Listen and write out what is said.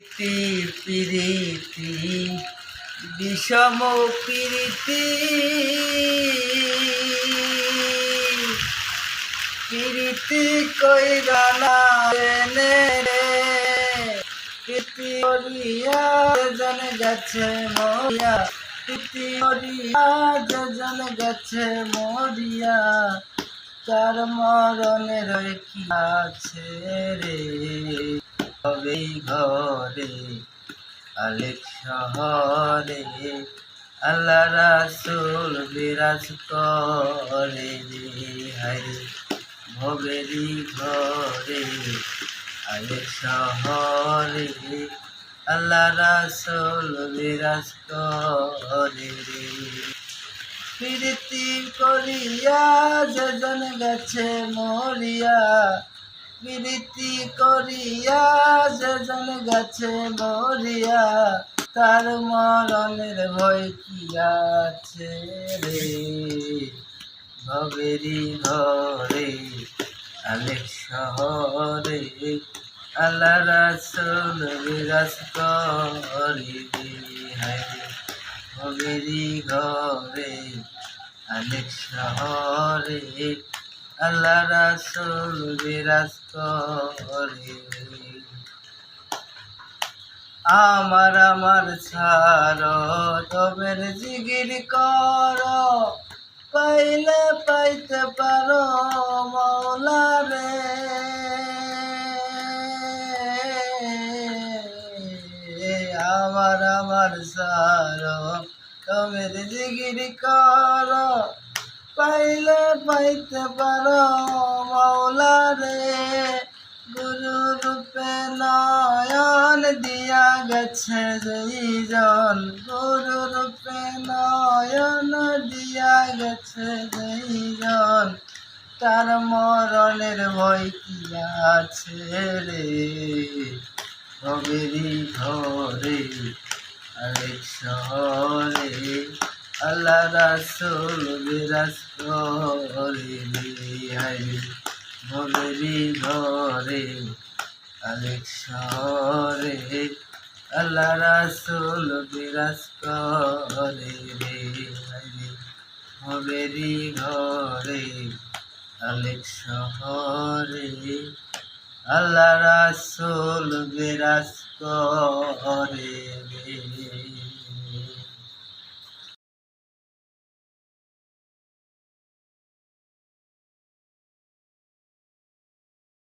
প্রীতি বিষম প্রীতি প্রীতি কইরা না প্রীতি করিয়া জন গেছে মরিয়া। প্রীতি করিয়া জন গেছে মরিয়া। তার কি আছে রে? হবে ঘরে। আলেক শহরে আল্লাহ রাসুল বিরাজ করে হারে ভবেরি ঘরে আলেক শহরে আল্লাহ রাসুল বিরাজ করে প্রীতি করিয়া যজন গেছে মরিয়া প্রীতি করিয়া যজন গেছে মরিয়া তার মরণের ভয় কি আছে রে? ভবেরি ঘরে, আলেক শহরে আল্লাহ রাসুল বিরাজ করে ভবেরি ঘরে অনেক শহরে আল্লাহ রাসুল বিরাজ করে আমার আমার ছাড়, তবের জিগির কর, পাইলে পাইতে পারো মৌলা রে। আমার আমার সার তমের জিগির কর পাইলে পাইতে পারো মৌলা রে গুরু রূপে নয়ন দিয়া গেছে যেইজন। গুরু রূপে নয়ন দিয়া গেছে যেইজন। তার মরণের ভয় কি আছে রে? ভবেরি ঘরে আরেক শহরে আল্লাহ রাসুল হাই ভবেরি ঘরে আরেক শহরে। আল্লাহ রাসুল বিরাজ করে ভবেরি ঘরে আলেক শহরে। আল্লাহ রাসুল বিরাজ করে